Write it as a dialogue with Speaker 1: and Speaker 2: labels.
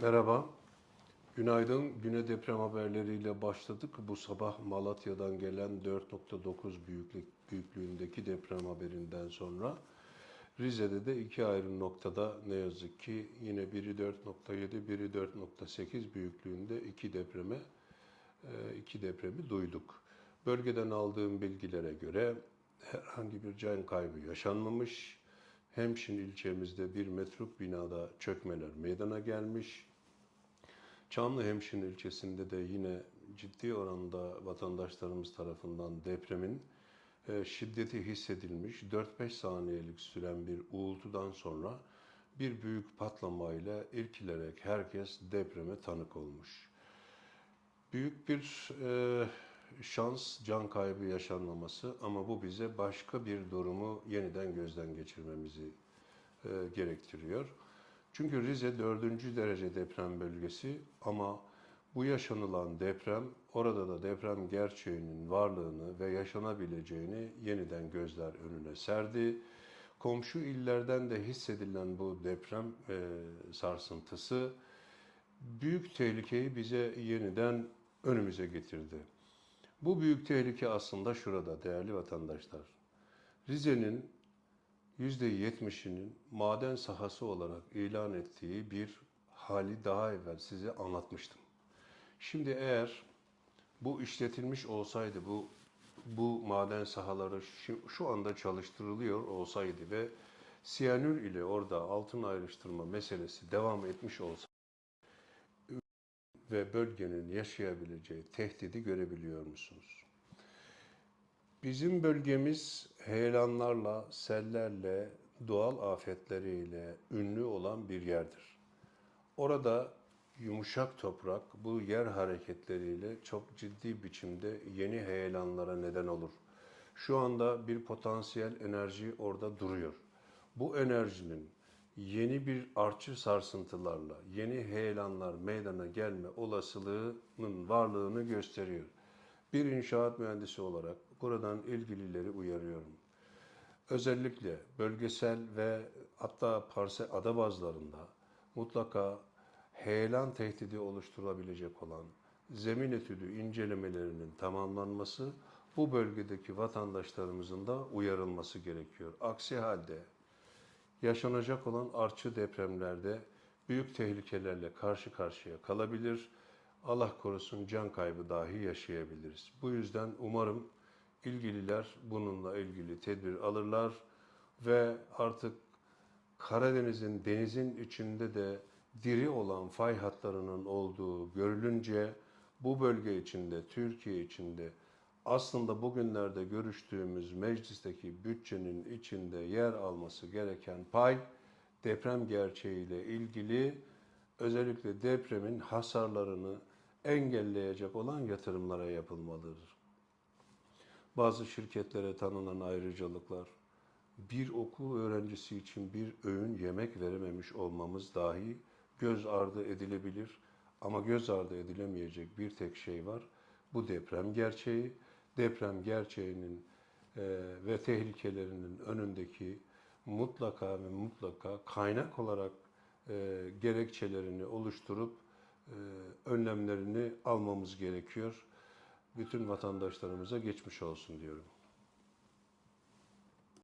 Speaker 1: Merhaba. Günaydın. Güne deprem haberleriyle başladık. Bu sabah Malatya'dan gelen 4.9 büyüklük, büyüklüğündeki deprem haberinden sonra Rize'de de iki ayrı noktada ne yazık ki yine biri 4.7, biri 4.8 büyüklüğünde iki depreme e, iki depremi duyduk. Bölgeden aldığım bilgilere göre herhangi bir can kaybı yaşanmamış. Hemşin ilçemizde bir metruk binada çökmeler meydana gelmiş. Çamlıhemşin ilçesinde de yine ciddi oranda vatandaşlarımız tarafından depremin e, şiddeti hissedilmiş 4-5 saniyelik süren bir uğultudan sonra bir büyük patlamayla irkilerek herkes depreme tanık olmuş. Büyük bir e, şans can kaybı yaşanmaması ama bu bize başka bir durumu yeniden gözden geçirmemizi e, gerektiriyor. Çünkü Rize 4. derece deprem bölgesi ama bu yaşanılan deprem orada da deprem gerçeğinin varlığını ve yaşanabileceğini yeniden gözler önüne serdi. Komşu illerden de hissedilen bu deprem e, sarsıntısı büyük tehlikeyi bize yeniden önümüze getirdi. Bu büyük tehlike aslında şurada değerli vatandaşlar. Rize'nin %70'inin maden sahası olarak ilan ettiği bir hali daha evvel size anlatmıştım. Şimdi eğer bu işletilmiş olsaydı, bu bu maden sahaları şu, anda çalıştırılıyor olsaydı ve siyanür ile orada altın ayrıştırma meselesi devam etmiş olsaydı ve bölgenin yaşayabileceği tehdidi görebiliyor musunuz? Bizim bölgemiz heyelanlarla, sellerle, doğal afetleriyle ünlü olan bir yerdir. Orada yumuşak toprak bu yer hareketleriyle çok ciddi biçimde yeni heyelanlara neden olur. Şu anda bir potansiyel enerji orada duruyor. Bu enerjinin yeni bir artçı sarsıntılarla yeni heyelanlar meydana gelme olasılığının varlığını gösteriyor. Bir inşaat mühendisi olarak buradan ilgilileri uyarıyorum. Özellikle bölgesel ve hatta parsel ada bazlarında mutlaka heyelan tehdidi oluşturabilecek olan zemin etüdü incelemelerinin tamamlanması bu bölgedeki vatandaşlarımızın da uyarılması gerekiyor. Aksi halde yaşanacak olan artçı depremlerde büyük tehlikelerle karşı karşıya kalabilir. Allah korusun can kaybı dahi yaşayabiliriz. Bu yüzden umarım ilgililer bununla ilgili tedbir alırlar ve artık Karadeniz'in denizin içinde de diri olan fay hatlarının olduğu görülünce bu bölge içinde, Türkiye içinde aslında bugünlerde görüştüğümüz meclisteki bütçenin içinde yer alması gereken pay deprem gerçeğiyle ilgili özellikle depremin hasarlarını engelleyecek olan yatırımlara yapılmalıdır. Bazı şirketlere tanınan ayrıcalıklar, bir okul öğrencisi için bir öğün yemek verememiş olmamız dahi göz ardı edilebilir. Ama göz ardı edilemeyecek bir tek şey var. Bu deprem gerçeği. Deprem gerçeğinin e, ve tehlikelerinin önündeki mutlaka ve mutlaka kaynak olarak e, gerekçelerini oluşturup e, önlemlerini almamız gerekiyor. Bütün vatandaşlarımıza geçmiş olsun diyorum.